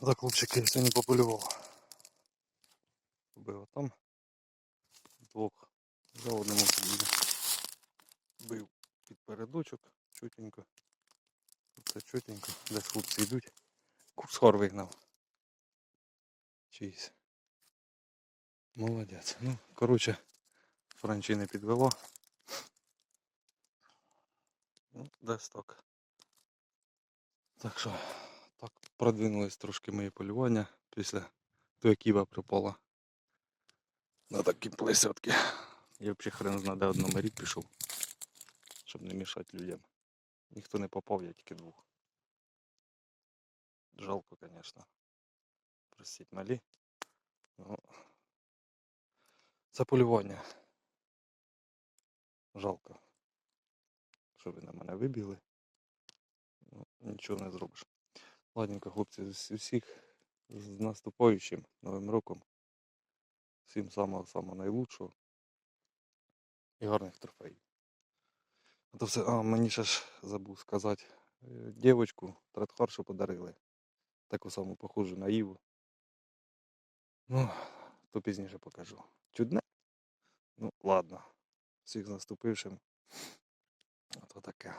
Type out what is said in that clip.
Так, хлопчики, я сьогодні пополював. Бив там двох за одному. Бив під передочок чутенько. Це чутенько. Десь хлопці йдуть. Курсхор вигнав. Чийсь. Молодець. Ну, коротше, Франчі не підвело. Ну, десь так. Так що, продвинулись трошки мої полювання після того, як Іва припала на такі плесятки. Я взагалі хрен знає, де одному рік пішов, щоб не мішати людям. Ніхто не попав, я тільки двох. Жалко, звісно. Простіть малі. Ну, це полювання. Жалко. Що ви на мене вибігли. Ну, нічого не зробиш. Ладненько, хлопці, усіх з наступаючим Новим роком. Всім самого-самого найлучшого. І гарних трофеїв. А то все, а мені ще ж забув сказати. е, Дівочку третхаршу подарили. Таку саму похожу на Іву. Ну, то пізніше покажу. Чудне? Ну, ладно. Всіх з наступившим. А то таке.